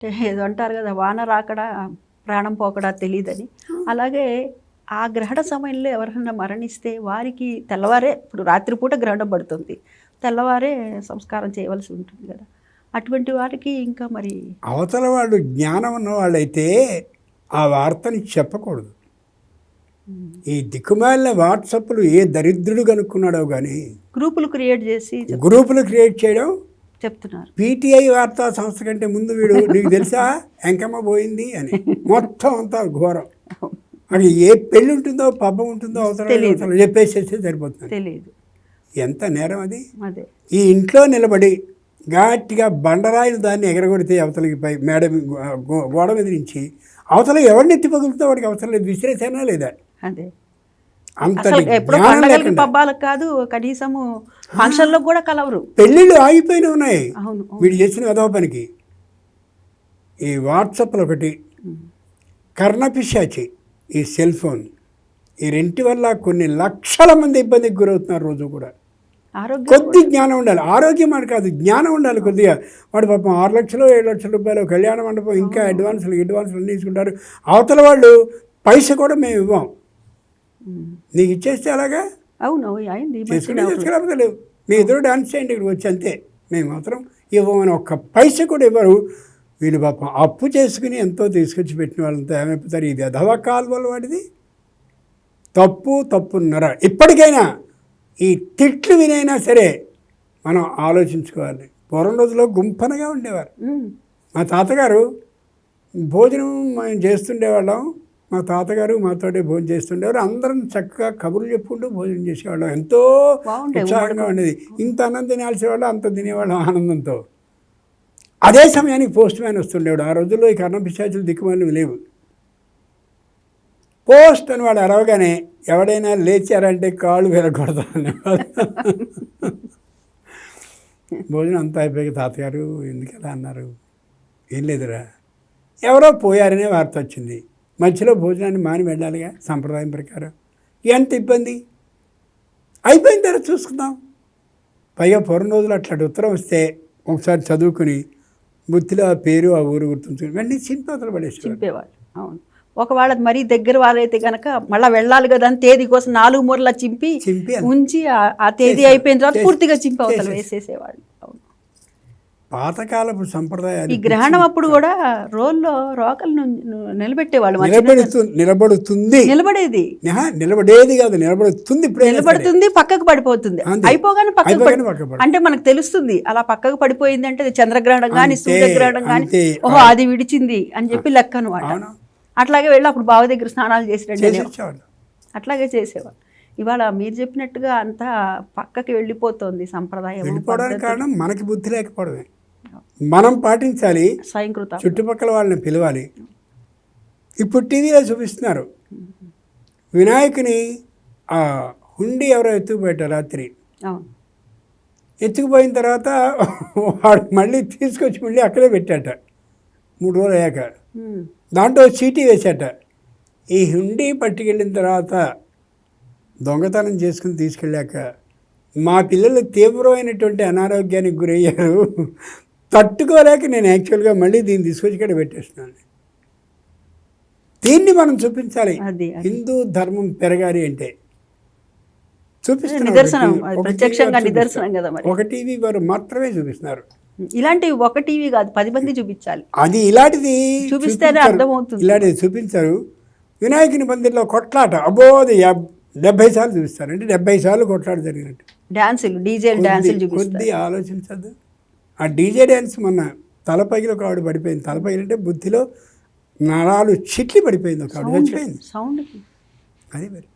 ఏదో అంటారు కదా వాన రాకడా ప్రాణం పోకడా తెలియదని అలాగే ఆ గ్రహణ సమయంలో ఎవరైనా మరణిస్తే వారికి తెల్లవారే ఇప్పుడు రాత్రిపూట గ్రహణం పడుతుంది తెల్లవారే సంస్కారం చేయవలసి ఉంటుంది కదా. అటువంటి వారికి ఇంకా మరి అవతల వాళ్ళు జ్ఞానం ఉన్న వాళ్ళైతే ఆ వార్తని చెప్పకూడదు. ఈ దిక్కుమాలిన వాట్సప్లు ఏ దరిద్రుడు కనుక్కున్నాడో కానీ గ్రూపులు క్రియేట్ చేసి గ్రూపులు క్రియేట్ చేయడం చెప్తున్నారు. పీటీఐ వార్తా సంస్థ కంటే ముందు వీడు నీకు తెలుసా? ఎంకమ్మ పోయింది అని. మొత్తం అంతా ఘోరం. అది ఏ పెళ్ళి ఉంటుందో పబ్బం ఉంటుందో అవసరం చెప్పేసేస్తే సరిపోతుంది. తెలియదు ఎంత నేరం అది? ఈ ఇంట్లో నిలబడి గట్టిగా బండరాయిలు దాన్ని ఎగరగొడితే అవతలకి పై మేడ గోడ మీద నుంచి అవతల ఎవరిని ఎత్తి పగులుతో వాడికి అవసరం లేదు విసిరేసేనా లేదా? అదే. ఎప్పుడు పండగలకి. పబ్బాలకు కాదు కనీసము ఫంక్షన్లో కూడా కలవరు. పెళ్ళిళ్ళు ఆగిపోయిన ఉన్నాయి. అవును. వీడు చేసిన అదో పనికి ఈ వాట్సాప్లో ఒకటి కర్ణపిశాచి ఈ సెల్ ఫోన్. ఈ రెంటి వల్ల కొన్ని లక్షల మంది ఇబ్బందికి గురవుతున్నారు రోజు కూడా. కొద్ది జ్ఞానం ఉండాలి. ఆరోగ్యం అని కాదు జ్ఞానం ఉండాలి కొద్దిగా. వాడు పాపం ఆరు లక్షలు ఏడు లక్షల రూపాయలు కళ్యాణ మండపం ఇంకా అడ్వాన్సులు అడ్వాన్సులు అన్నీ తీసుకుంటారు. అవతల వాళ్ళు పైస కూడా మేము ఇవ్వం. నీకు ఇచ్చేస్తే అలాగా అవును అయింది. చేసుకురాకపోతే లేవు మీ ఎదురు డాన్స్ చేయండి ఇక్కడికి వచ్చి అంతే. మేము మాత్రం ఇవ్వమని ఒక్క పైస కూడా ఇవ్వరు. వీళ్ళు పాపం అప్పు చేసుకుని ఎంతో తీసుకొచ్చి పెట్టిన వాళ్ళంతా ఏమైపోతారు? ఇది అధవ కాలువల వాడిది. తప్పు తప్పున్నర ఇప్పటికైనా ఈ తిట్లు వినైనా సరే మనం ఆలోచించుకోవాలి. పూర్వం రోజుల్లో గుంపనగా ఉండేవారు. మా తాతగారు భోజనం మేము చేస్తుండేవాళ్ళం. మా తాతగారు మాతోటే భోజనం చేస్తుండేవారు. అందరం చక్కగా కబుర్లు చెప్పుకుంటూ భోజనం చేసేవాళ్ళం. ఎంతో ఉత్సాహంగా ఉండేది. ఇంత అన్నం తినాల్సేవాళ్ళం అంత తినేవాళ్ళం ఆనందంతో. అదే సమయానికి పోస్ట్ మ్యాన్ వస్తుండేవాడు. ఆ రోజుల్లో ఈ కర్ణ పిశాచులు దిక్కుమాలు లేవు. పోస్ట్ అని వాడు అరవగానే ఎవడైనా లేచారంటే కాళ్ళు విరగొడతాను భోజనం అంతా అయిపోయాక తాతగారు ఎందుకు ఎలా అన్నారు? ఏం లేదురా. ఎవరో పోయారనే వార్త వచ్చింది. మధ్యలో భోజనాన్ని మాని వెళ్ళాలిగా సంప్రదాయం ప్రకారం. ఎంత ఇబ్బంది? అయిపోయిన తర్వాత చూసుకుందాం. పైగా పూర్వం రోజులు అట్లాంటి ఉత్తరం వస్తే ఒకసారి చదువుకుని బుద్ధిలో ఆ పేరు ఆ ఊరు గుర్తుంచుకుని వెంటనే చింతవతలు పడేసేవారు చింపేవాళ్ళు. అవును. ఒకవేళ మరీ దగ్గర వాళ్ళైతే కనుక మళ్ళీ వెళ్ళాలి కదా అని తేదీ కోసం నాలుగు మూరలా చింపి చింపి ఉంచి ఆ- తేదీ. అయిపోయిన తర్వాత పూర్తిగా చింపి అవతల. వేసేసేవాళ్ళు. పాతకాలపు సంప్రదాయాలు ఈ గ్రహణం అప్పుడు కూడా రోల్లో రోకలు నిలబెట్టేవాళ్ళు మా చిన్న- నిలబడుతు నిలబడుతుంది. నిలబడేది. నిలబడేది కాదు నిలబడుతుంది నిలబడుతుంది పక్కకు పడిపోతుంది. అయిపోగానే పక్కకు అంటే మనకు తెలుస్తుంది అలా పక్కకు పడిపోయింది అంటే చంద్రగ్రహణం కానీ సూర్యగ్రహణం కానీ. ఓహో అది విడిచింది అని చెప్పి లెక్క అనమాట అట్లాగే వెళ్ళి అప్పుడు బావి దగ్గర స్నానాలు. చేసేవాళ్ళు అట్లాగే చేసేవారు ఇవాళ మీరు చెప్పినట్టుగా అంతా పక్కకి వెళ్ళిపోతుంది సంప్రదాయం వెళ్ళిపోవడానికి కారణం మనకి బుద్ధి లేకపోవడమే. మనం పాటించాలి స్వయంకృత చుట్టుపక్కల వాళ్ళని పిలవాలి. ఇప్పుడు టీవీలో చూపిస్తున్నారు. వినాయకుని ఆ హుండి ఎవరో ఎత్తుకుపోయారు రాత్రి. ఎత్తుకుపోయిన తర్వాత వాడు మళ్ళీ తీసుకొచ్చి మళ్ళీ అక్కడే పెట్టాట. మూడు రోజులు అయ్యాక. దాంట్లో చీటీ వేశాట. ఈ హుండీ పట్టుకెళ్ళిన తర్వాత దొంగతనం చేసుకుని తీసుకెళ్ళాక మా పిల్లలు తీవ్రమైనటువంటి అనారోగ్యానికి గురయ్యారు. తట్టుకోలేక నేను యాక్చువల్గా మళ్ళీ దీన్ని తీసుకొచ్చి ఇక్కడ పెట్టేస్తున్నాను. దీన్ని మనం చూపించాలి. హిందూ ధర్మం పెరగాలి అంటే. చూపిస్తున్నారు ఒక టీవీ వారు మాత్రమే చూపిస్తున్నారు. ఇలాంటివి ఒక టీవీ కాదు పది మంది చూపించాలి. అది ఇలాంటిది చూపిస్తేనే. అర్థమవుతుంది. ఇలాంటిది చూపించారు. వినాయకుని మందిర్లో కొట్లాట యాబ్- డెబ్బై సార్లు చూపిస్తారు. అంటే డెబ్బై సార్లు కొట్లాట జరిగినట్టు. డాన్సులు డీజేలు డాన్సులు కొద్ది- ఆలోచించద్దు. ఆ డీజే డ్యాన్స్ మొన్న తలపగిలో ఒక ఆవిడ పడిపోయింది. తలపగిలి అంటే బుద్ధిలో నరాలు చిట్లి పడిపోయింది ఒక ఆవిడ. చచ్చిపోయింది. సౌండ్ అది మరి.